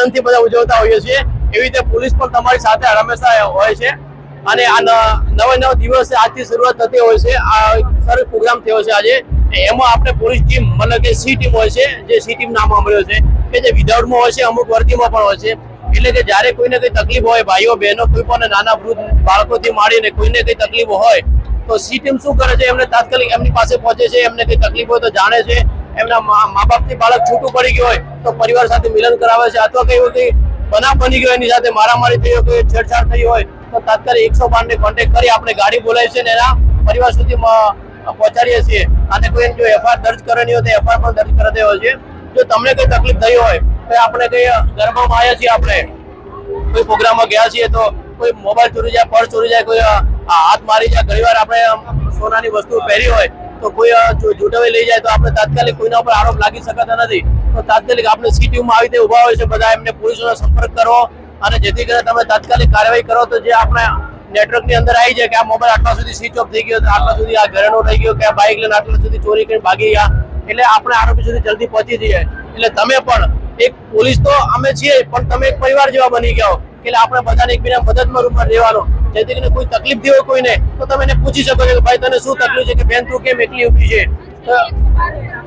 આનંદથી બધા ઉજવતા હોઈએ છીએ. એવી રીતે પોલીસ પણ તમારી સાથે હંમેશા હોય છે. અને આ નવે નવ દિવસે આજથી શરૂઆત થતી હોય છે. આ સરસ પ્રોગ્રામ થયો છે આજે. એમાં આપણે પોલીસ ટીમ, મતલબ કે સી ટીમ હોય છે, જે સી ટીમ નામ સાંભળ્યો છે, કે જે વિધાઉટમાં હોય છે, અમુક વર્દીમાં પણ હોય છે. એટલે કે જ્યારે કોઈને કંઈ તકલીફ હોય, ભાઈઓ, બહેનો, કોઈ પણ નાના વૃદ્ધ બાળકોથી માંડીને કોઈને કંઈ તકલીફ હોય, તો સી ટીમ શું કરે છે? એમને તાત્કાલિક એમની પાસે પહોંચે છે. એમને કંઈ તકલીફ હોય તો જાણે છે. એમના મા બાપથી બાળક છૂટું પડી ગયું હોય તો પરિવાર સાથે મિલન કરાવે છે અથવા કઈ બધી બનાવ બની ગયો એની સાથે મારામારી થઈ હોય છેડછાડ થઈ હોય તો તાત્કાલિક એકસો બાર ને કોન્ટેક્ટ કરી આપણે ગાડી બોલાવીએ છીએ અને એના પરિવાર સુધી પહોંચાડીએ છીએ. અને કોઈ જો એફઆઈઆર દર્જ કરવાની હોય તો એફઆઈઆર પણ દર્જ કરાતી હોય છે. જો તમને કઈ તકલીફ થઈ હોય તો આપણે કઈ ગરબામાં આવ્યા છીએ આપણે. કોઈ પ્રોગ્રામમાં ગયા છીએ તો કોઈ મોબાઈલ ચોરી જાય, પર્સ ચોરી જાય, કોઈ હાથ મારી જાય ઘણી વાર આપણે સોનાની વસ્તુ પહેરી હોય તો કોઈ જો જૂટવી લઈ જાય તો આપણે તાત્કાલિક કોઈના ઉપર આરોપ લાગી શકતા નથી. તો તાત્કાલિક આપણે સીટીયુમાં આવી રીતે ઊભા હોય છે, બધા એમને પોલીસોનો સંપર્ક કરો અને જેથી કરીને તમે તાત્કાલિક કાર્યવાહી કરો તો જે આપણે નેટવર્કની અંદર આવી જાય કે આ મોબાઈલ આટલા સુધી સ્વિચ ઓફ થઈ ગયો, આટલા સુધી આ ઘરેણો થઈ ગયો કે આ બાઇક લઈને આટલા સુધી ચોરી કરીને ભાગી ગયા. એટલે આપણે આરોપી સુધી જલ્દી પહોંચી જઈએ. એટલે તમે પણ એક પોલીસ તો અમે છીએ, પણ તમે એક પરિવાર જેવા બની ગયા એટલે આપણે બધાને એકબીજા મદદમાં રૂપમાં રહેવાનો. જેથી કરીને કોઈ તકલીફ થઈ હોય કોઈને, તો તમે એને પૂછી શકો છો કે ભાઈ તને શું તકલીફ છે કે બેન તું કેમ એકલી ઊભી છે?